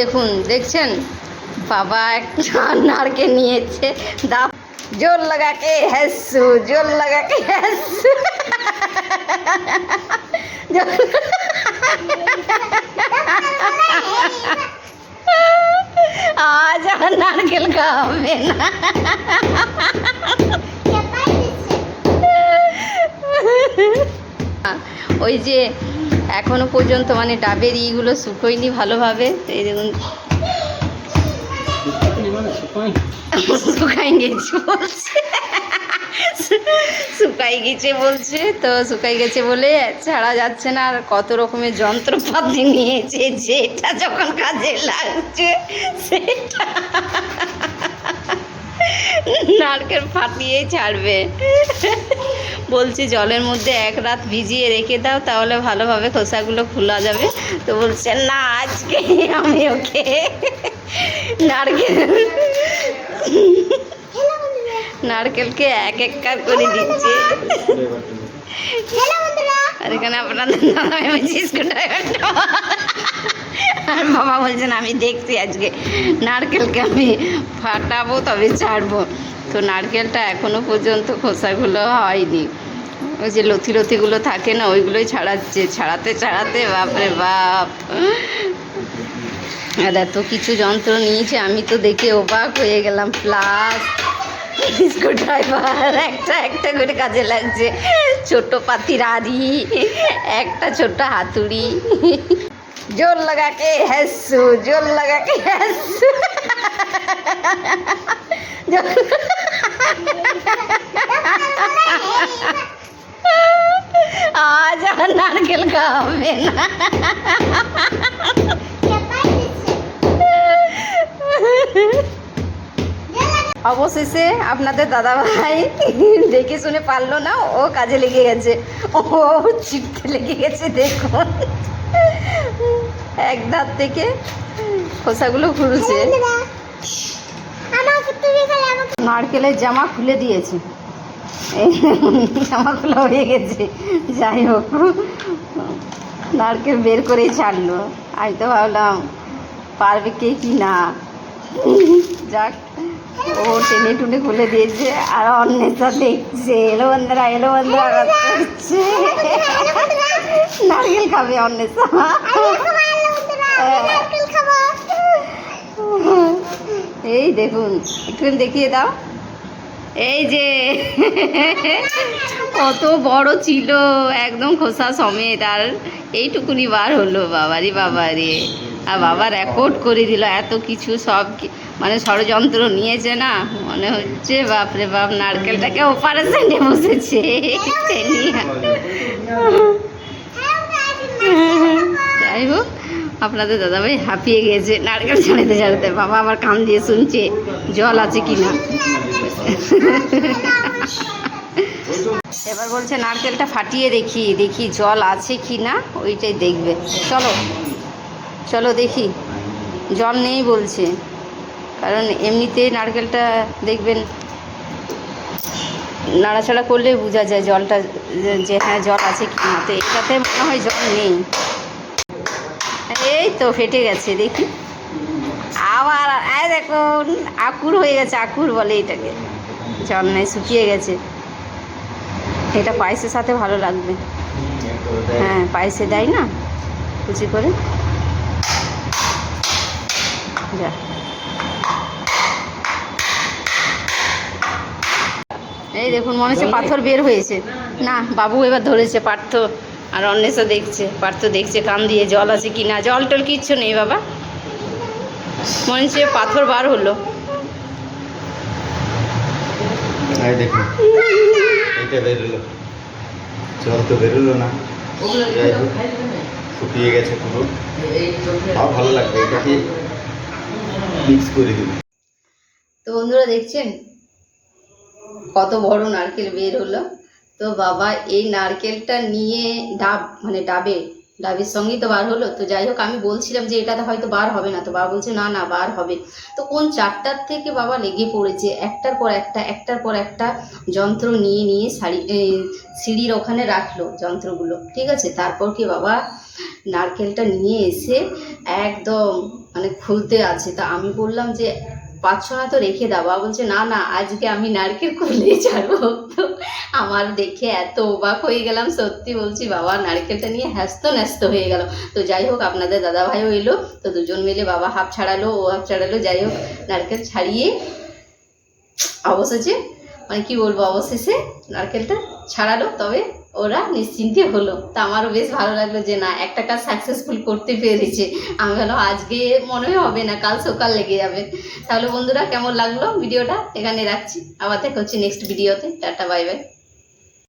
দেখুন, দেখছেন? বাবা একটা নারকেল নিয়েছে। দাপ জোর লাগাকে হ্যাসু জোর লাগাকে হ্যাসু আজ আর নারকেল খাওয়াবে না। ওই যে এখনও পর্যন্ত মানে ডাবের ইগুলো শুকোয়নি ভালোভাবে। এই দেখুন। শুকাই গেছে বলছে। শুকাই গেছে বলছে। তো শুকাই গেছে বলে ছাড়া যাচ্ছে না। আর কত রকমের যন্ত্রপাতি নিয়েছে, যেটা যখন কাজে লাগছে, সেটা। নারকেল ফাটিয়ে ছাড়বে। বলছি জলের মধ্যে এক রাত ভিজিয়ে রেখে দাও তাহলে ভালোভাবে খোসাগুলো খোলা যাবে। তো বলছে না আজকে আমি ওকে নারকেল নারকেলকে এক এক কার করে দিচ্ছে। আর এখানে আপনাদের দাদা আমি আর বাবা বলছেন আমি দেখছি আজকে। নারকেলকে আমি ফাটাবো, তবে ছাড়বো। তো নারকেলটা এখনও পর্যন্ত খোসাগুলো হয়নি। ওই যে লথি লথিগুলো থাকে না, ওইগুলোই ছাড়াচ্ছে। ছাড়াতে ছাড়াতে, বাপরে বাপ। আর এত কিছু যন্ত্র নিয়েছে, আমি তো দেখে অবাক হয়ে গেলাম। প্লাস স্ক্রু ড্রাইভার, একটা একটা করে কাজে লাগছে। ছোট পাতির আড়ি একটা ছোট হাতুড়ি। জোর লাগাকে হ্যাসু জোর লাগাকে হ্যাসু জোর- আজ আর নারকেল খাওয়াবে না অবশেষে আপনাদের দাদাভাই দেখে শুনে পারল না ও কাজে লেগে গেছে ও চিপতে লেগে গেছে দেখুন এক ধার থেকে খোসাগুলো খুলছে নারকেলের জামা খুলে দিয়েছে। এই জামা খোলা হয়ে গেছে। যাই হোক, নারকেল বের করেই ছাড়লো। আমি তো ভাবলাম, পারবে কে কি না? যাক, ও টেনে টুনে খুলে দিয়েছে, আর অন্যেটা দেখছে। এলো বন্ধুরা এলো বন্ধুরা নারকেল খাবে অন্যেটা এই দেখুন একটু দেখিয়ে দাও। এই যে কত বড় ছিল একদম খোসা সমেত। আর এইটুকুনি বার হলো বাবারি বাবারে। আর বাবা রেকর্ড করে দিল এত কিছু সব মানে ষড়যন্ত্র নিয়েছে না? মনে হচ্ছে বাপরে বাপ নারকেলটাকে অপারেশনে বসেছে যাই হোক আপনাদের দাদাভাই হাঁপিয়ে গেছে, নারকেল ছাড়াতে ছাড়াতে। বাবা আবার কান দিয়ে শুনছে, জল আছে কি না এবার বলছে, নারকেলটা ফাটিয়ে দেখি দেখি জল আছে কি না ওইটাই দেখবে। চলো চলো দেখি। জল নেই বলছে, কারণ এমনিতে নারকেলটা দেখবেন, নাড়াচাড়া করলে বোঝা যায় জলটা যে হ্যাঁ জল আছে কি না তো এটাতে মনে হয় জল নেই। এই তো ফেটে গেছে, দেখি। আবার এই দেখুন আকুর হয়ে গেছে, আকুর বলে এটাকে। জল নেই, শুকিয়ে গেছে। এটা পায়েসের সাথে ভালো লাগবে। হ্যাঁ পায়েসে দেয় না, কুচি করে। যা। এই দেখুন, মনে হচ্ছে পাথর বের হয়েছে। না, বাবু এবার ধরেছে পার্থ আর অন্বেষা দেখছে পার্থ দেখছে কান দিয়ে জল আছে কি না জল টল কিচ্ছু নেই বাবা। মনে হচ্ছে পাথর বার হলো। দেখুন এটা বেরোলো। জল তো বেরোলো না। যাই হোক শুকিয়ে গেছে পুরো। তাও ভালো লাগবে এটাকে মিক্স করে তো বন্ধুরা দেখছেন? কত বড় নারকেল বের হলো। তো বাবা, এই নারকেলটা নিয়ে ডাব মানে ডাবে, ডাবের সঙ্গেই তো বার হলো। তো যাই হোক, আমি বলছিলাম যে এটাতে হয়তো বার হবে না। তো বাবা বলছে, না না, বার হবে। তো কোন চারটার থেকে বাবা লেগে পড়েছে? একটার পর একটা, একটার পর একটা যন্ত্র নিয়ে নিয়ে শাড়ি সিঁড়ির ওখানে রাখল যন্ত্রগুলো। ঠিক আছে? তারপর কি বাবা, নারকেলটা নিয়ে এসে একদম মানে খুলতে আছে। তা আমি বললাম যে, পাঁচ ছটা তো রেখে দাও। বাবা বলছে, না না, আজকে আমি নারকেল খুলে ছাড়বো। আমার দেখে এত অবাক হয়ে গেলাম, সত্যি বলছি বাবা, নারকেলটা নিয়ে হ্যাস্ত ন্যস্ত হয়ে গেল। তো যাই হোক, আপনাদের দাদা ভাইও এলো তো দুজন মিলে বাবা হাফ ছাড়ালো, ও হাফ ছাড়ালো, যাই হোক, নারকেল ছাড়িয়ে অবশেষে মানে কি বলব, অবশেষে নারকেলটা ছাড়ালো, তবে ওরা নিশ্চিন্তে হলো। তা আমারও বেশ ভালো লাগল যে না, একটা কাজ সাকসেসফুল করতে পেরেছে। আমি ভালো আজকে মনে হবে না, কাল সকাল লেগে যাবে। তাহলে বন্ধুরা, কেমন লাগল ভিডিওটা? এখানে রাখছি। আবার দেখা হচ্ছে নেক্সট ভিডিওতে টাটা বাই বাই